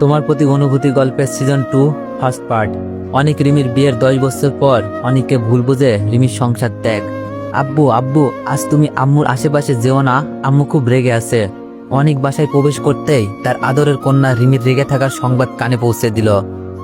তোমার প্রতি অনুভূতি গল্পের সিজন টু ফার্স্ট পার্ট অনেক রিমির বিয়ের দশ বছর পর অনেককে ভুল বুঝে রিমির সংসার ত্যাগ। আব্বু আব্বু, আজ তুমি আম্মুর আশেপাশে যেও না, আম্মু খুব রেগে আছে। অনেক বাসায় প্রবেশ করতেই তার আদরের কন্যা রিমির রেগে থাকার সংবাদ কানে পৌঁছে দিল।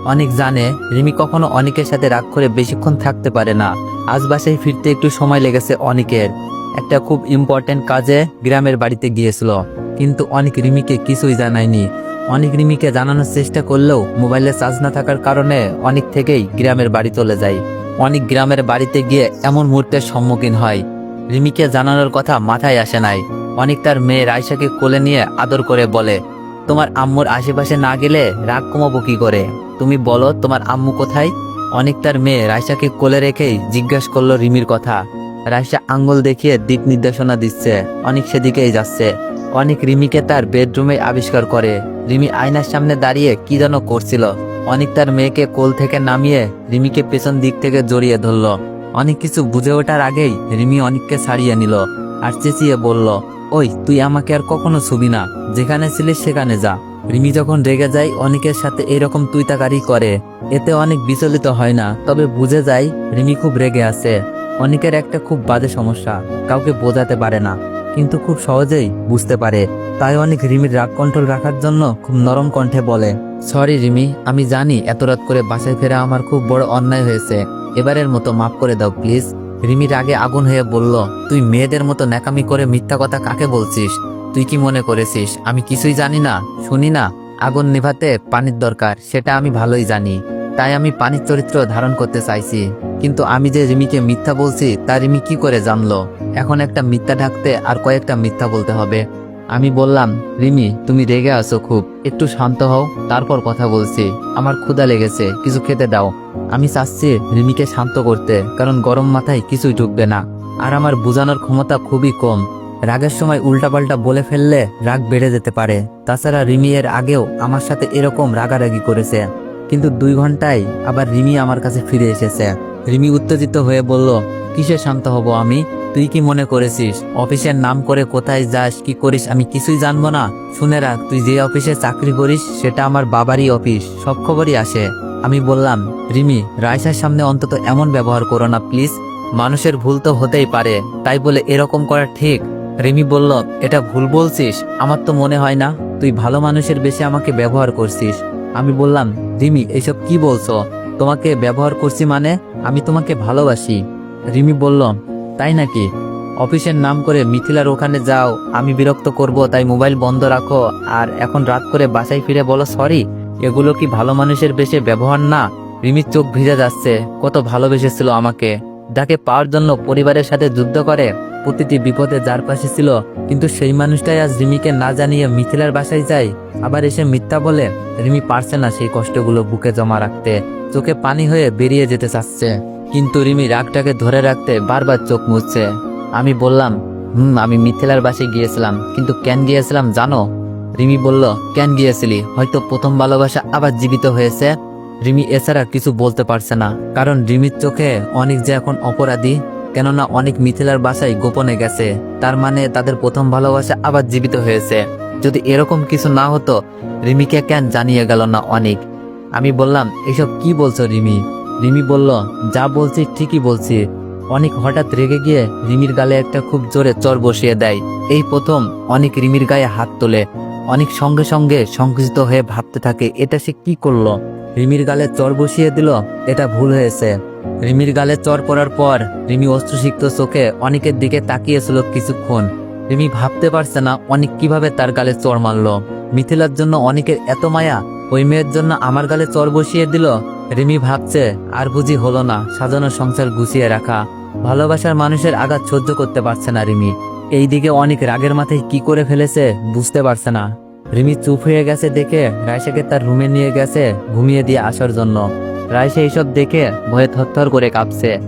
অনেক জানে, রিমি কখনো অনেকের সাথে রাগ করে বেশিক্ষণ থাকতে পারে না। আজ বাসায় ফিরতে একটু সময় লেগেছে অনেকের। একটা খুব ইম্পর্টেন্ট কাজে গ্রামের বাড়িতে গিয়েছিল। কিন্তু অনেক রিমিকে কিছুই জানায়নি। অনেক রিমিকে জানানোর চেষ্টা করলেও মোবাইলে চার্জ না থাকার কারণে অনেক থেকেই গ্রামের বাড়ি চলে যায়। অনেক গ্রামের বাড়িতে গিয়ে এমন মুহূর্তের সম্মুখীন হয়। রিমিকে জানানোর কথা মাথায় আসে নাই। অনেক তার মেয়ে রাইসাকে কোলে নিয়ে আদর করে বলে, তোমার আম্মুর আশেপাশে না গেলে রাগ কমাবো কি করে? তুমি বলো, তোমার আম্মু কোথায়? অনেক তার মেয়ে রাইসাকে কোলে রেখেই জিজ্ঞাসা করল রিমির কথা। রাইসা আঙ্গুল দেখিয়ে দিক নির্দেশনা দিচ্ছে। অনেক সেদিকেই যাচ্ছে। অনেক রিমিকে তার বেডরুমে আবিষ্কার করে। রিমি আয়নার সামনে দাঁড়িয়ে কি যেন করছিল। অনেক তার মেয়েকে কোল থেকে নামিয়ে রিমিকে পেছন দিক থেকে জড়িয়ে ধরলো। অনেক কিছু বুঝে ওঠার আগেই রিমি অনেককে ছাড়িয়ে নিল আর চেঁচিয়ে বলল, ওই, তুই আমাকে আর কখনো ছবি না। যেখানে ছিলিস সেখানে যা। রিমি যখন রেগে যায়, অনেকের সাথে এরকম তুই তাকারি করে। এতে অনেক বিচলিত হয় না, তবে বুঝে যায় রিমি খুব রেগে আছে। অনেকের একটা খুব বাজে সমস্যা, কাউকে বোঝাতে পারে না। কিন্তু খুব সহজেই বুঝতে পারে। তাই অনেক রিমির রাগ কন্ট্রোল রাখার জন্য খুব নরম কণ্ঠে বলে, সরি রিমি, আমি জানি এত রাত করে বাসায় ফেরা আমার খুব বড় অন্যায় হয়েছে। এবারের মতো মাফ করে দাও, প্লিজ। রিমির আগে আগুন হয়ে বলল, তুই মেয়েদের মতো ন্যাকামি করে মিথ্যা কথা কাকে বলছিস? তুই কি মনে করেছিস? আমি কিছুই জানি না, শুনি না। আগুন নেভাতে পানির দরকার, সেটা আমি ভালোই জানি। তাই আমি পানির চরিত্র ধারণ করতে চাইছি। কিন্তু আমি যে রিমিকে মিথ্যা বলছি, তা রিমি কি করে জানলো? এখন একটা মিথ্যা ঢাকতে আর কয়েকটা মিথ্যা বলতে হবে। আমি বললাম, রিমি, তুমি রেগে আছো খুব। একটু শান্ত হও, তারপর কথা বলছি। আমার ক্ষুধা লেগেছে, কিছু খেতে দাও। আমি চাচ্ছি রিমিকে শান্ত করতে, কারণ গরম মাথায় কিছুই ঢুকবে না। আর আমার বোঝানোর ক্ষমতা খুবই কম। রাগের সময় উল্টাপাল্টা বলে ফেললে রাগ বেড়ে যেতে পারে। তাছাড়া রিমি এর আগেও আমার সাথে এরকম রাগারাগি করেছে। কিন্তু দুই ঘন্টায় আবার রিমি আমার কাছে ফিরে এসেছে। রিমি উত্তেজিত হয়ে বলল, কিসে শান্ত হব আমি? তুই কি মনে করেছিস? অফিসের নাম করে কোথায় যাস, কি করিস, আমি কিছুই জানব না। শুনে রাখ, তুই যে অফিসে চাকরি করিস, সেটা আমার বাবারই অফিস, সব খবরই আসে। আমি বললাম, রিমি রাইসার সামনে অন্তত এমন ব্যবহার করো না, প্লিজ। মানুষের ভুল তো হতেই পারে, তাই বলে এরকম করা ঠিক? রিমি বলল, এটা ভুল বলছিস, আমার তো মনে হয় না। তুই ভালো মানুষের বেশি আমাকে ব্যবহার করছিস। আমি বললাম, রিমি, এসব কি বলছো? তোমাকে ব্যবহার করছি মানে আমি তোমাকে ভালোবাসি। রিমি বলল, তাই নাকি? অফিসের নাম করে মিথিলার ওখানে যাও, আমি বিরক্ত করব, তাই মোবাইল বন্ধ রাখো। আর এখন রাত করে বাসায় ফিরে বলো, সরি, এগুলো কি ভালো মানুষের বেশে ব্যবহার না? রিমির চোখ ভিজে যাচ্ছে, কত ভালোবেসেছিল আমাকে। যাকে পাওয়ার জন্য পরিবারের সাথে যুদ্ধ করে প্রতিটি বিপদে যার পাশে ছিল, কিন্তু সেই মানুষটাই আজ রিমিকে না জানিয়ে মিথিলার বাসায় যায়। আবার এসে মিথ্যা বলে রিমি পারছে না সেই কষ্টগুলো বুকে জমা রাখতে, চোখে পানি হয়ে বেরিয়ে যেতে চাচ্ছে। কিন্তু রিমি রাগটাকে ধরে রাখতে বারবার চোখ মুছছে। আমি বললাম, হুম, আমি মিথিলার বাসায় গিয়েছিলাম, কিন্তু কেন গিয়েছিলাম জানো? রিমি বলল, কেন গিয়েছিলি? হয়তো প্রথম ভালোবাসা আবার জীবিত হয়েছে। রিমি এছাড়া কিছু বলতে পারছে না, কারণ রিমির চোখে অনেক যে এখন অপরাধী কেননা অনেক মিথিলার বাসায় গোপনে গেছে। তার মানে তাদের প্রথম ভালোবাসা আবার জীবিত হয়েছে। যদি এরকম কিছু না হতো, রিমিকে কেন জানিয়ে গেল না অনেক? আমি বললাম, এসব কি বলছো রিমি? রিমি বলল, যা বলছি ঠিকই বলছি। অনেক হঠাৎ রেগে গিয়ে রিমির গালে একটা খুব জোরে চর বসিয়ে দেয়। এই প্রথম অনেক রিমির গায়ে হাত তোলে। অনেক সঙ্গে সঙ্গে সংকুচিত হয়ে ভাবতে থাকে, এটা সে কি করল? রিমির গালে চর বসিয়ে দিল, এটা ভুল হয়েছে। রিমির গালে চর পড়ার পর রিমি অস্ত্রসিক্ত চোখে অনেকের দিকে তাকিয়েছিল কিছুক্ষণ। রিমি ভাবতে পারছে না অনেক কীভাবে তার গালে চর মারলো। মিথিলার জন্য অনেকের এত মায়া, ওই মেয়ের জন্য আমার গালে চর বসিয়ে দিল? রিমি ভাবছে, আর বুঝি হলো না, সাজানো সংসার গুছিয়ে রাখা। ভালোবাসার মানুষের আঘাত সহ্য করতে পারছে না রিমি। এইদিকে অনেক রাগের মাথায় কি করে ফেলেছে বুঝতে পারছে না। রিমি চুপ হয়ে গেছে দেখে রাইসাকে তার রুমে নিয়ে গেছে, ঘুমিয়ে দিয়ে আসার জন্য। রাইসা এইসব দেখে ভয়ে থরথর করে কাঁপছে।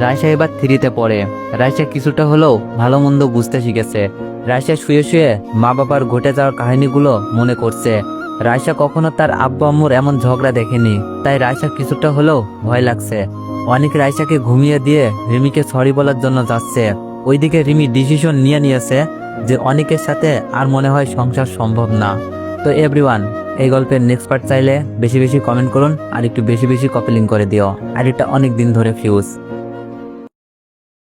রাইসা এবার থ্রিতে পড়ে। রাইসা কিছুটা হলেও ভালো মন্দ বুঝতে শিখেছে। রাইসা শুয়ে শুয়ে মা বাবার ঘটে যাওয়ার কাহিনীগুলো মনে করছে। রাইসা কখনো তার আব্বু আম্মুর এমন ঝগড়া দেখেনি, তাই রাইসা কিছুটা হলেও ভয় লাগছে। অনেক রাইসাকে ঘুমিয়ে দিয়ে রিমিকে সরি বলার জন্য যাচ্ছে। ওইদিকে রিমি ডিসিশন নিয়ে নিয়েছে যে অনেকের সাথে আর মনে হয় সংসার সম্ভব না। তো এভরিওয়ান এই গল্পের নেক্সট পার্ট চাইলে বেশি বেশি কমেন্ট করুন আর একটু বেশি বেশি কপিলিং করে দিও। আর এটা অনেক দিন ধরে ফিউজ